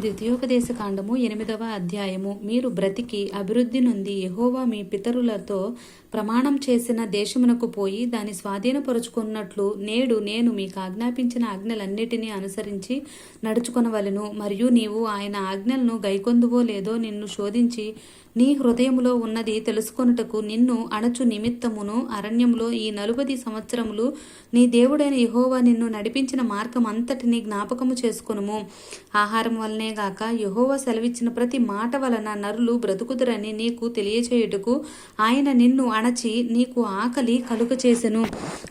ద్వితీయోపదేశ కాండము ఎనిమిదవ అధ్యాయము. మీరు బ్రతికి అభివృద్ధి నుండి యహోవా మీ పితరులతో ప్రమాణం చేసిన దేశమునకు పోయి దాని స్వాధీనపరుచుకున్నట్లు నేడు నేను మీకు ఆజ్ఞాపించిన ఆజ్ఞలన్నిటినీ అనుసరించి నడుచుకొనవలెను. మరియు నీవు ఆయన ఆజ్ఞలను గైకొందువో లేదో నిన్ను శోధించి నీ హృదయములో ఉన్నది తెలుసుకొనుటకు నిన్ను అణచు నిమిత్తమును అరణ్యములో ఈ నలుబది సంవత్సరములు నీ దేవుడైన యహోవా నిన్ను నడిపించిన మార్గం అంతటిని జ్ఞాపకము చేసుకొనుము. ఆహారం వల్లనే గాక యహోవ సెలవిచ్చిన ప్రతి మాట వలన నరులు బ్రతుకుదురని నీకు తెలియచేయుటకు ఆయన నిన్ను అణచి నీకు ఆకలి కలుగ చేసెను.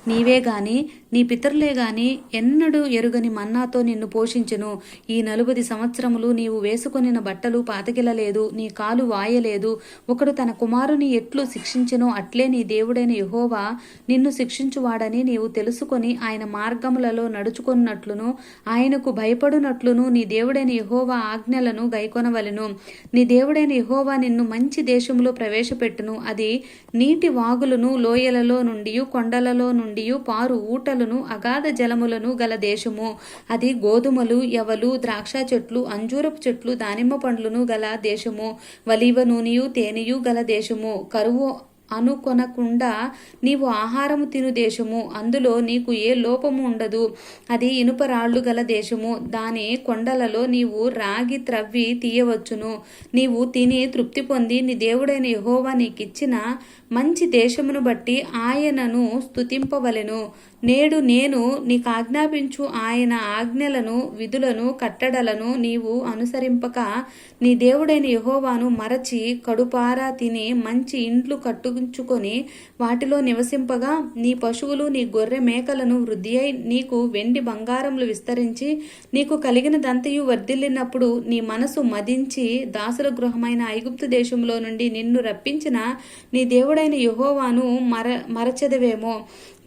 నీవే గాని నీ పితరులే గాని ఎన్నడూ ఎరుగని మన్నాతో నిన్ను పోషించెను. ఈ నలుబది సంవత్సరములు నీవు వేసుకొనిన బట్టలు పాతకిలలేదు నీ కాలు వాయలేదు. ఒకడు తన కుమారుని ఎట్లు శిక్షించెనో అట్లే నీ దేవుడైన యహోవా నిన్ను శిక్షించువాడని నీవు తెలుసుకొని ఆయన మార్గములలో నడుచుకున్నట్లును ఆయనకు భయపడునట్లును నీ దేవుడైన యహోవా ఆజ్ఞలను గైకొనవలెను. నీ దేవుడైన యహోవా నిన్ను మంచి దేశములో ప్రవేశపెట్టును. అది నీటి వాగులను లోయలలో నుండి కొండలలో నుండి పారు ఊటలను అగాధ జలములను గల దేశము. అది గోధుమలు ఎవలు ద్రాక్ష చెట్లు అంజూరపు చెట్లు దానిమ్మ పండ్లను గల దేశము. వలీవ నూనెయు తేనెయు గల దేశము. కరువు అనుకొనకుండా నీవు ఆహారము తిను దేశము అందులో నీకు ఏ లోపము ఉండదు. అది ఇనుప రాళ్ళు గల దేశము దాని కొండలలో నీవు రాగి త్రవ్వి తీయవచ్చును. నీవు తిని తృప్తి పొంది నీ దేవుడైన యహోవా నీకిచ్చిన మంచి దేశమును బట్టి ఆయనను స్తుతింపవలెను. నేడు నేను నీకు ఆజ్ఞాపించు ఆయన ఆజ్ఞలను విధులను కట్టడలను నీవు అనుసరింపక నీ దేవుడైన యహోవాను మరచి కడుపారా తిని మంచి ఇండ్లు కట్టుకుంచుకొని వాటిలో నివసింపగా నీ పశువులు నీ గొర్రె మేకలను వృద్ధి అయి నీకు వెండి బంగారములు విస్తరించి నీకు కలిగిన దంతయు వర్ధిల్లినప్పుడు నీ మనసు మదించి దాసుల గృహమైన ఐగుప్తు దేశంలో నుండి నిన్ను రప్పించిన నీ దేవుడైన యహోవాను మర మరచదవేమో.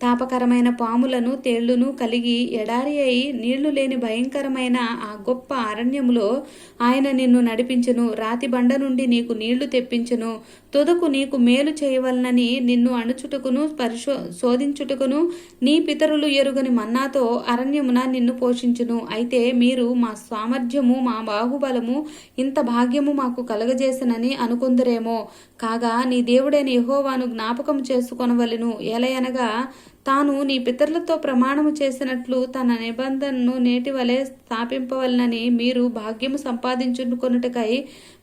తాపకరమైన పాములను తేళ్ళును కలిగి ఎడారి అయి నీళ్ళు లేని భయంకరమైన ఆ గొప్ప అరణ్యములో ఆయన నిన్ను నడిపించును. రాతి బండ నుండి నీకు నీళ్ళు తెప్పించును. తుదకు నీకు మేలు చేయవలనని నిన్ను అణుచుటకును పరిశో శోధించుటకును నీ పితరులు ఎరుగని మన్నాతో అరణ్యమున నిన్ను పోషించును. అయితే మీరు మా సామర్థ్యము మా బాహుబలము ఇంత భాగ్యము మాకు కలగజేసనని అనుకుందరేమో. కాగా నీ దేవుడైన యహోవాను జ్ఞాపకం చేసుకొనవలెను. ఎలయనగా తాను నీ పితరులతో ప్రమాణము చేసినట్లు తన నిబంధనను నేటి వలె స్థాపింపవలనని మీరు భాగ్యము సంపాదించుకొనుటకై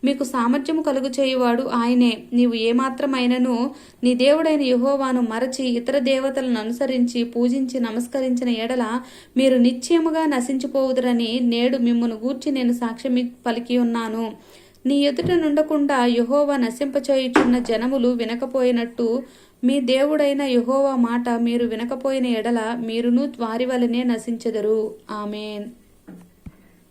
మీకు సామర్థ్యము కలుగు చేయువాడు ఆయనే. నీవు ఏమాత్రమైనను నీ దేవుడైన యహోవాను మరచి ఇతర దేవతలను అనుసరించి పూజించి నమస్కరించిన ఎడల మీరు నిశ్చయముగా నశించిపోవుదురని నేడు మిమ్మను గూర్చి నేను సాక్ష్యం పలికి ఉన్నాను. నీ ఎదుట నుండకుండా యహోవా నశింపచేయుచున్న జనములు వినకపోయినట్టు మీ దేవుడైన యహోవా మాట మీరు వినకపోయిన ఎడల మీరును వారి వలనే నశించెదరు. ఆమెన్.